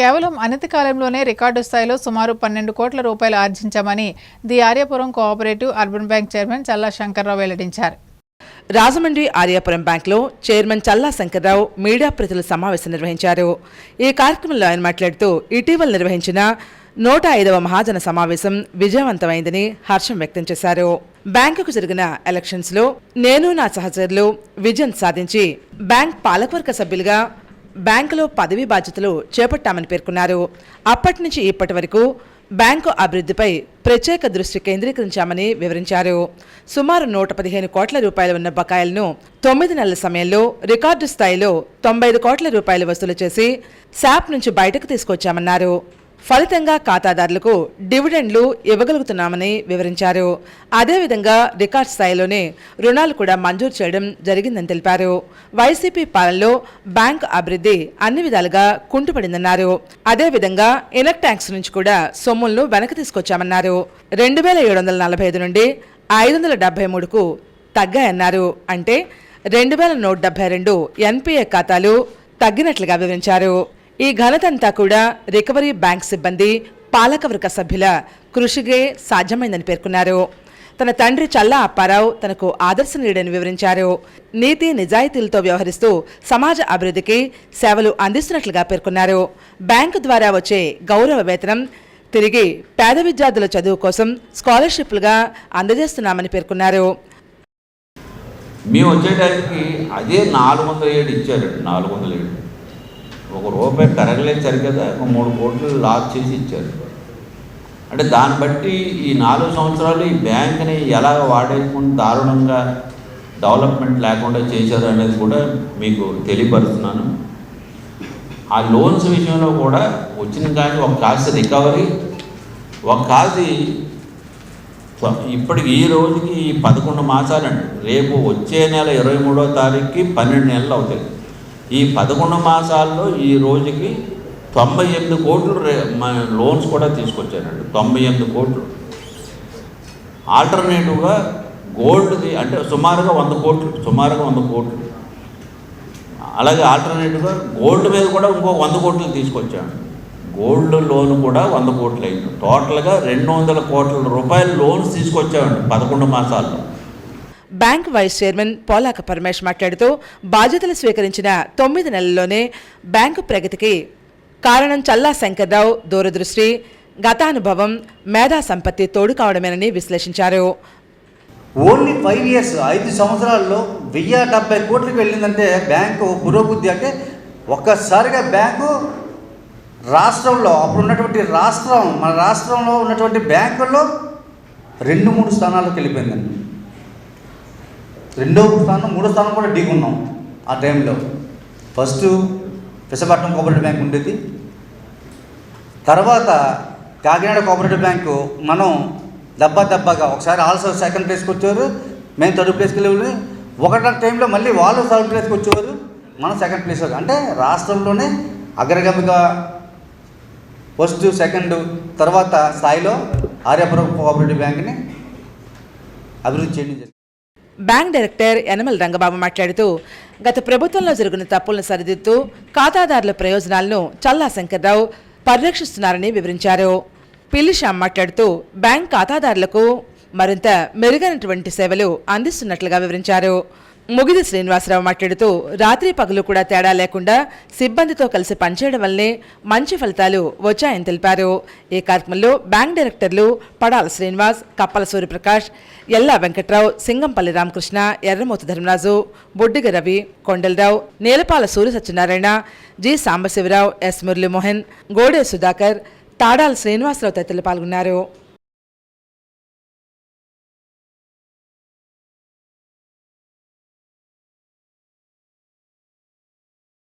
కేవలం అనతి కాలంలోనే రికార్డు స్థాయిలో సుమారు పన్నెండు కోట్ల రూపాయలు ఆర్జించామని the Aryapuram cooperative urban bank chairman Challa Shankarrao వెల్లడించారు. రాజమండ్రి ఆర్యాపురం బ్యాంక్లో చైర్మన్ చల్లా శంకర్రావు మీడియా ప్రతినిధుల సమావేశం నిర్వహించారు. ఈ కార్యక్రమంలో ఆయన మాట్లాడుతూ ఇటీవల నిర్వహించిన నూట ఐదవ మహాజన సమావేశం విజయవంతమైందని హర్షం వ్యక్తం చేశారు. బ్యాంకుకు జరిగిన ఎలక్షన్స్లో నేను నా సహచరులు విజయం సాధించి బ్యాంక్ పాలకవర్గ సభ్యులుగా బ్యాంకులో పదవీ బాధ్యతలు చేపట్టామని పేర్కొన్నారు. అప్పటి నుంచి ఇప్పటి వరకు బ్యాంకు అభివృద్ధిపై ప్రత్యేక దృష్టి కేంద్రీకరించామని వివరించారు. సుమారు నూట పదిహేను కోట్ల రూపాయలు ఉన్న బకాయిలను తొమ్మిది నెలల సమయంలో రికార్డు స్థాయిలో తొంభై ఐదు కోట్ల రూపాయలు వసూలు చేసి శాప్ నుంచి బయటకు తీసుకొచ్చామన్నారు. ఫలితంగా ఖాతాదారులకు డివిడెండ్లు ఇవ్వగలుగుతున్నామని వివరించారు. అదేవిధంగా రికార్డ్ స్థాయిలోనే రుణాలు కూడా మంజూరు చేయడం జరిగిందని తెలిపారు. వైసీపీ పాలనలో బ్యాంకు అభివృద్ధి అన్ని విధాలుగా కుంటుపడిందన్నారు. అదేవిధంగా ఇనక్ ట్యాక్స్ నుంచి కూడా సొమ్ములను వెనక్కి తీసుకొచ్చామన్నారు. రెండు వేల ఏడు వందల నలభై ఐదు నుండి ఐదు వందల డెబ్బై మూడుకు తగ్గాయన్నారు. అంటే రెండు వేల నూట డెబ్బై రెండు ఎన్పిఏ ఖాతాలు తగ్గినట్లుగా వివరించారు. ఈ ఘనతంతా కూడా రికవరీ బ్యాంక్ సిబ్బంది పాలకవర్గ సభ్యుల కృషిగే సాధ్యమైందని పేర్కొన్నారు. తన తండ్రి చల్లా అప్పారావు తనకు ఆదర్శనీయుడని వివరించారు. నీతి నిజాయితీలతో వ్యవహరిస్తూ సమాజ అభివృద్ధికి సేవలు అందిస్తున్నట్లుగా పేర్కొన్నారు. బ్యాంకు ద్వారా వచ్చే గౌరవ వేతనం తిరిగి పేద విద్యార్థుల చదువు కోసం స్కాలర్షిప్లుగా అందజేస్తున్నామని పేర్కొన్నారు. మేము వచ్చేటానికి అదే నాలుగు వందల ఏడు ఇచ్చారండి నాలుగు వందల ఏడు. ఒక రూపాయి పెరగలేదు సరికదా ఒక మూడు కోట్లు లాక్ చేసి ఇచ్చారు. అంటే దాన్ని బట్టి ఈ నాలుగు సంవత్సరాలు ఈ బ్యాంక్ని ఎలా వాడేసుకుని దారుణంగా డెవలప్మెంట్ లేకుండా చేశారు అనేది కూడా మీకు తెలియపరుస్తున్నాను. ఆ లోన్స్ విషయంలో కూడా వచ్చిన కానీ ఒక కాస్త రికవరీ ఒక కాసి ఇప్పటికి ఈ రోజుకి ఈ పదకొండు మాసాలండి. రేపు వచ్చే నెల ఇరవై మూడో తారీఖుకి పన్నెండు నెలలు అవుతాయి. ఈ పదకొండు మాసాల్లో ఈ రోజుకి తొంభై ఎనిమిది కోట్లు లోన్స్ కూడా తీసుకొచ్చానండి తొంభై ఎనిమిది కోట్లు. ఆల్టర్నేటివ్గా గోల్డ్ది అంటే సుమారుగా వంద కోట్లు సుమారుగా వంద కోట్లు. అలాగే ఆల్టర్నేటివ్గా గోల్డ్ మీద కూడా ఇంకో వంద కోట్లు తీసుకొచ్చాను గోల్డ్ లోన్ కూడా వంద కోట్లు అయింది. టోటల్గా రెండు వందల కోట్ల రూపాయల లోన్స్ తీసుకొచ్చామండి పదకొండు మాసాల్లో. Bank vice chairman Polaka Paramesh మాట్లాడుతూ బాధ్యతలు స్వీకరించిన తొమ్మిది నెలల్లోనే బ్యాంకు ప్రగతికి కారణం చల్లా శంకర్రావు దూరదృష్టి గతానుభవం మేధా సంపత్తి తోడు కావడమేనని విశ్లేషించారు. ఓన్లీ ఫైవ్ ఇయర్స్ ఐదు సంవత్సరాల్లో వెయ్యి డెబ్బై కోట్లకు వెళ్ళిందంటే బ్యాంకు పురోభివృద్ధి అంటే ఒక్కసారిగా బ్యాంకు రాష్ట్రంలో అప్పుడు ఉన్నటువంటి రాష్ట్రం మన రాష్ట్రంలో ఉన్నటువంటి బ్యాంకుల్లో రెండు మూడు స్థానాలకు వెళ్ళిపోయిందండి. రెండో స్థానం మూడో స్థానం కూడా ఢీకున్నాం ఆ టైంలో. ఫస్ట్ విశాఖపట్నం కోఆపరేటివ్ బ్యాంక్ ఉండేది. తర్వాత కాకినాడ కోఆపరేటివ్ బ్యాంకు మనం దెబ్బ దెబ్బగా ఒకసారి ఆల్సో సెకండ్ ప్లేస్కి వచ్చారు. మేము థర్డ్ ప్లేస్కి వెళ్ళి ఒకటో టైంలో మళ్ళీ వాళ్ళు థర్డ్ ప్లేస్కి వచ్చేవారు. మనం సెకండ్ ప్లేస్ అంటే రాష్ట్రంలోనే అగ్రగమిగా ఫస్ట్ సెకండ్ తర్వాత స్థాయిలో ఆర్యపురం కోఆపరేటివ్ బ్యాంక్ని అభివృద్ధి చేయడం జరిగింది. బ్యాంక్ డైరెక్టర్ యనమల రంగబాబు మాట్లాడుతూ గత ప్రభుత్వంలో జరిగిన తప్పులను సరిదిద్దుతూ ఖాతాదారుల ప్రయోజనాలను చల్లా శంకర్రావు పరిరక్షిస్తున్నారని వివరించారు. పిల్లిశ్యామ్ మాట్లాడుతూ బ్యాంక్ ఖాతాదారులకు మరింత మెరుగైనటువంటి సేవలు అందిస్తున్నట్లుగా వివరించారు. ముగిది శ్రీనివాసరావు మాట్లాడుతూ రాత్రి పగలు కూడా తేడా లేకుండా సిబ్బందితో కలిసి పనిచేయడం వల్లే మంచి ఫలితాలు వచ్చాయని తెలిపారు. ఈ కార్యక్రమంలో బ్యాంక్ డైరెక్టర్లు పడాల శ్రీనివాస్ కప్పల సూర్యప్రకాష్ ఎల్లా వెంకట్రావు సింగంపల్లి రామకృష్ణ ఎర్రమూత ధర్మరాజు బొడ్డిగ రవి కొండలరావు నేలపాల సూర్య సత్యనారాయణ జి సాంబశివరావు ఎస్ మురళీమోహన్ గోడే సుధాకర్ తాడాల శ్రీనివాసరావు తదితరులు పాల్గొన్నారు.